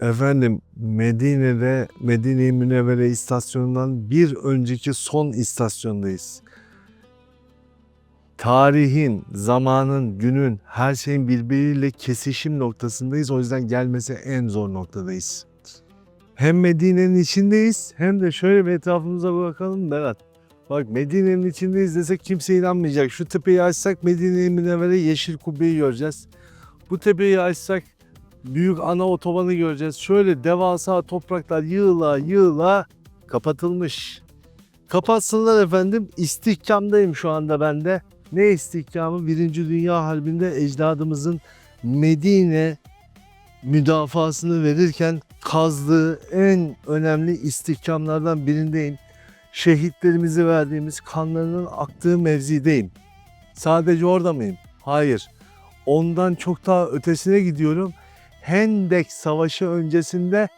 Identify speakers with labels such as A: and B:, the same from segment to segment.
A: Efendim Medine'de Medine-i Münevvere istasyonundan bir önceki son istasyondayız. Tarihin, zamanın, günün, her şeyin birbiriyle kesişim noktasındayız. O yüzden gelmesi en zor noktadayız. Hem Medine'nin içindeyiz hem de şöyle bir etrafımıza bakalım Berat. Bak Medine'nin içindeyiz desek kimse inanmayacak. Şu tepeyi açsak Medine-i Münevvere yeşil kubbeyi göreceğiz. Bu tepeyi açsak büyük ana otobanı göreceğiz. Şöyle devasa topraklar yığıla yığıla kapatılmış. Kapatsınlar efendim. İstihkamdayım şu anda ben de. Ne istihkamı? Birinci Dünya Harbi'nde ecdadımızın Medine müdafasını verirken kazdığı en önemli istihkamlardan birindeyim. Şehitlerimizi verdiğimiz kanlarının aktığı mevzideyim. Sadece orada mıyım? Hayır. Ondan çok daha ötesine gidiyorum. Hendek Savaşı öncesinde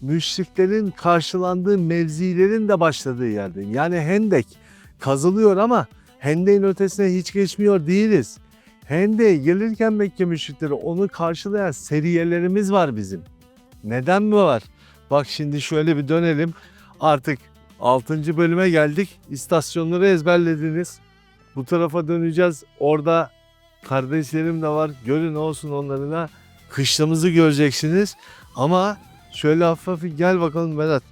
A: müşriklerin karşılandığı mevzilerin de başladığı yerdeyim. Yani Hendek kazılıyor ama Hendek'in ötesine hiç geçmiyor değiliz. Hendek'e gelirken Mekke müşrikleri onu karşılayan seriyelerimiz var bizim. Neden mi var? Bak şimdi şöyle bir dönelim. Artık 6. bölüme geldik. İstasyonları ezberlediniz. Bu tarafa döneceğiz. Orada kardeşlerim de var. Görün olsun onlarına kışlamızı göreceksiniz. Ama şöyle hafif hafif gel bakalım Berat.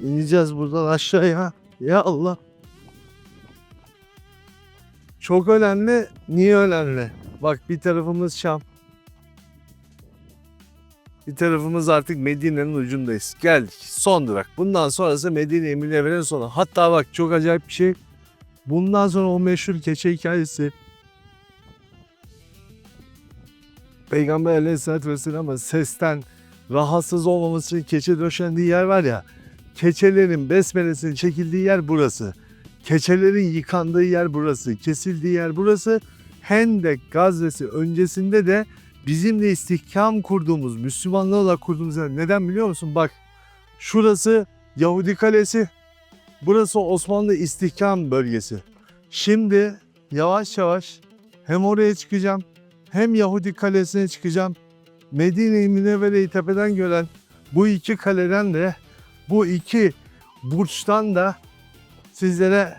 A: İneceğiz buradan aşağıya. Ya Allah. Çok önemli. Niye önemli? Bak bir tarafımız Şam. Bir tarafımız artık Medine'nin ucundayız. Geldik. Son durak. Bundan sonrası Medine-i Münevvere'nin sonu. Hatta bak çok acayip bir şey. Bundan sonra o meşhur keçe hikayesi Peygamber aleyhissalatü vesselam'a sesten rahatsız olmaması için keçe döşendiği yer var ya. Keçelerin besmelesinin çekildiği yer burası. Keçelerin yıkandığı yer burası. Kesildiği yer burası. Hendek gazvesi öncesinde de bizim de istihkam kurduğumuz, Müslümanlar olarak kurduğumuz yer. Neden biliyor musun? Bak şurası Yahudi kalesi. Burası Osmanlı istihkam bölgesi. Şimdi yavaş yavaş hem oraya çıkacağım hem Yahudi kalesine çıkacağım. Medine-i Münevvere'yi tepeden gören bu iki kaleden de bu iki burçtan da sizlere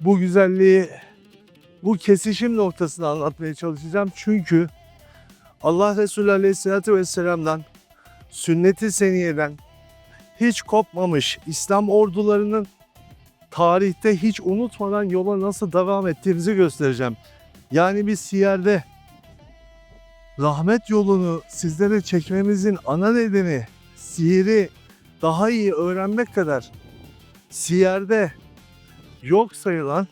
A: bu güzelliği bu kesişim noktasını anlatmaya çalışacağım. Çünkü Allah Resulü Aleyhisselatü Vesselam'dan sünnet-i seniyeden hiç kopmamış İslam ordularının tarihte hiç unutmadan yola nasıl devam ettiğimizi göstereceğim. Yani biz siyerde rahmet yolunu sizlere çekmemizin ana nedeni sihiri daha iyi öğrenmek kadar siyerde yok sayılan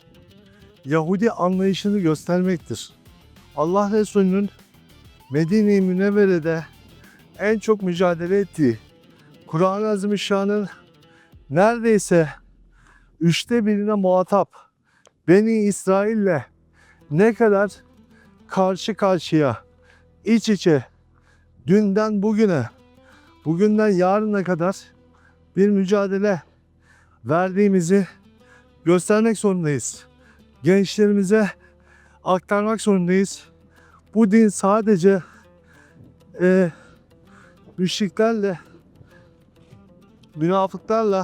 A: Yahudi anlayışını göstermektir. Allah Resulü'nün Medine-i Münevvere'de en çok mücadele ettiği Kur'an-ı Azimüşşan'ın neredeyse üçte birine muhatap Beni İsrail'le ne kadar karşı karşıya, iç içe, dünden bugüne, bugünden yarına kadar bir mücadele verdiğimizi göstermek zorundayız. Gençlerimize aktarmak zorundayız. Bu din sadece e, müşriklerle, münafıklarla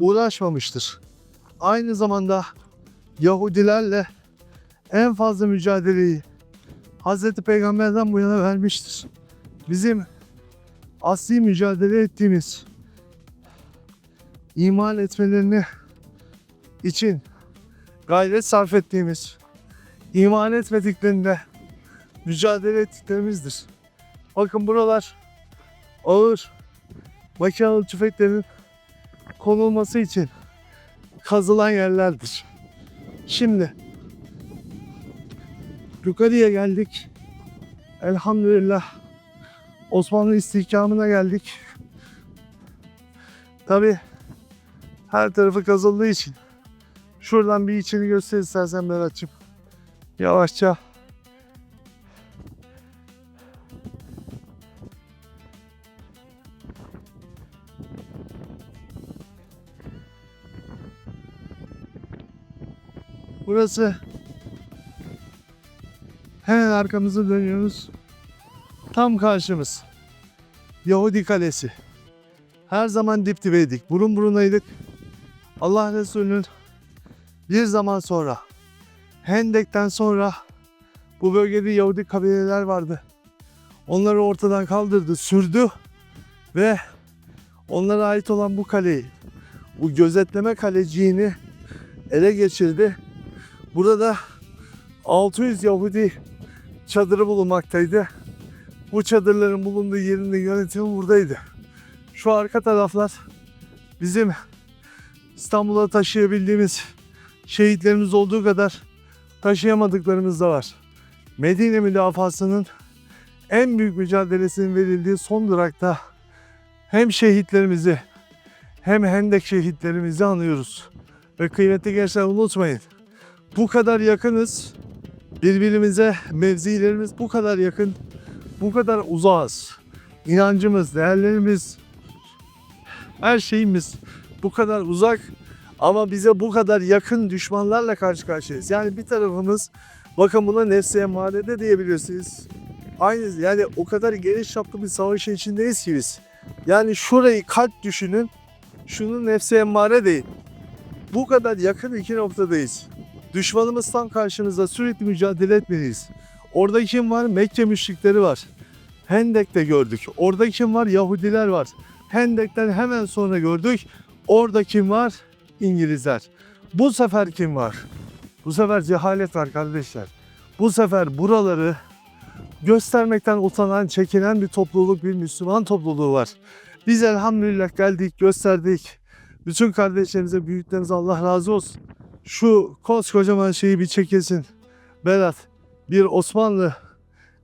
A: uğraşmamıştır. Aynı zamanda Yahudilerle en fazla mücadeleyi Hazreti Peygamber'den bu yana vermiştir. Bizim asli mücadele ettiğimiz iman etmelerini için gayret sarf ettiğimiz iman etmediklerinde mücadele ettiklerimizdir. Bakın buralar ağır makinalı tüfeklerin konulması için kazılan yerlerdir. Şimdi yukarıya geldik. Elhamdülillah Osmanlı istihkamına geldik. Tabi her tarafı kazıldığı için şuradan bir içini göster istersen Berat'cığım. Yavaşça Burası hemen arkamızı dönüyoruz. Tam karşımız. Yahudi Kalesi. Her zaman dip dibeydik. Burun burunaydık. Allah Resulü'nün bir zaman sonra Hendek'ten sonra bu bölgede Yahudi kabileler vardı. Onları ortadan kaldırdı, sürdü ve onlara ait olan bu kaleyi, bu gözetleme kaleciğini ele geçirdi. Burada 600 Yahudi çadırı bulunmaktaydı. Bu çadırların bulunduğu yerin de yönetimi buradaydı. Şu arka taraflar bizim İstanbul'a taşıyabildiğimiz şehitlerimiz olduğu kadar taşıyamadıklarımız da var. Medine müdafasının en büyük mücadelesinin verildiği son durakta hem şehitlerimizi hem Hendek şehitlerimizi anıyoruz. Ve kıymetli gençler unutmayın. Bu kadar yakınız. Birbirimize mevzilerimiz bu kadar yakın. Bu kadar uzağız. İnancımız, değerlerimiz, her şeyimiz bu kadar uzak ama bize bu kadar yakın düşmanlarla karşı karşıyayız. Yani bir tarafımız bakın buna nefsi emmarede diyebilirsiniz. Aynı yani o kadar geniş çaplı bir savaşın içindeyiz ki biz. Yani şurayı kalp düşünün. Şunun nefsi emmare değil. Bu kadar yakın iki noktadayız. Düşmanımız tam karşımızda sürekli mücadele etmeliyiz. Orada kim var? Mekke müşrikleri var. Hendek'te gördük. Orada kim var? Yahudiler var. Hendek'ten hemen sonra gördük. Orada kim var? İngilizler. Bu sefer kim var? Bu sefer cehalet var kardeşler. Bu sefer buraları göstermekten utanan, çekinen bir topluluk, bir Müslüman topluluğu var. Biz elhamdülillah geldik, gösterdik. Bütün kardeşlerimize, büyüklerimize Allah razı olsun. Şu koskocaman şeyi bir çekilsin. Berat, bir Osmanlı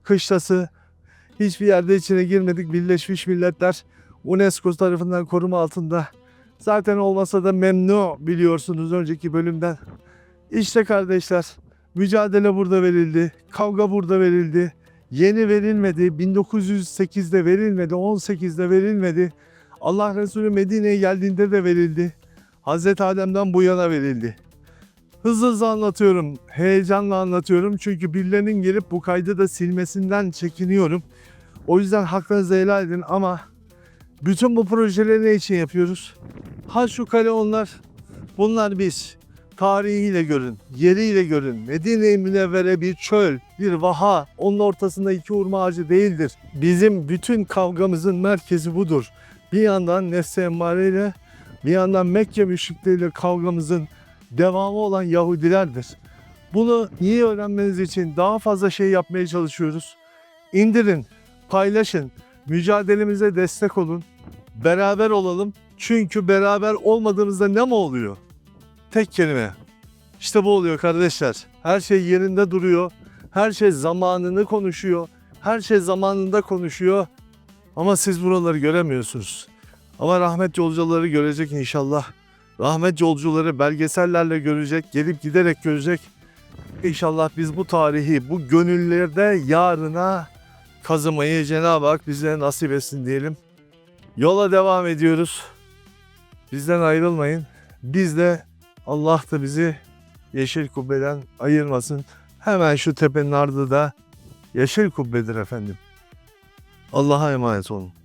A: kışlası. Hiçbir yerde içine girmedik. Birleşmiş Milletler UNESCO tarafından koruma altında. Zaten olmasa da memnu biliyorsunuz önceki bölümden. İşte kardeşler, mücadele burada verildi. Kavga burada verildi. Yeni verilmedi. 1908'de verilmedi. 18'de verilmedi. Allah Resulü Medine'ye geldiğinde de verildi. Hazreti Adem'den bu yana verildi. Hızlı hızlı anlatıyorum. Heyecanla anlatıyorum. Çünkü birilerinin gelip bu kaydı da silmesinden çekiniyorum. O yüzden haklarınızı helal edin ama bütün bu projeleri ne için yapıyoruz? Ha şu kale onlar, bunlar biz. Tarihiyle görün, yeriyle görün. Medine-i Münevvere bir çöl, bir vaha. Onun ortasında iki hurma ağacı değildir. Bizim bütün kavgamızın merkezi budur. Bir yandan nefse emmareyle, bir yandan Mekke müşrikleriyle kavgamızın devamı olan Yahudilerdir. Bunu iyi öğrenmeniz için daha fazla şey yapmaya çalışıyoruz. İndirin, paylaşın, mücadelemize destek olun. Beraber olalım. Çünkü beraber olmadığımızda ne mi oluyor? Tek kelime. İşte bu oluyor kardeşler. Her şey yerinde duruyor. Her şey zamanını konuşuyor. Her şey zamanında konuşuyor. Ama siz buraları göremiyorsunuz. Ama rahmet yolcuları görecek inşallah. Rahmet yolcuları belgesellerle görecek, gelip giderek görecek. İnşallah biz bu tarihi, bu gönüllerde yarına kazımayı Cenab-ı Hak bize nasip etsin diyelim. Yola devam ediyoruz. Bizden ayrılmayın. Biz de Allah da bizi yeşil kubbeden ayırmasın. Hemen şu tepenin ardı da yeşil kubbedir efendim. Allah'a emanet olun.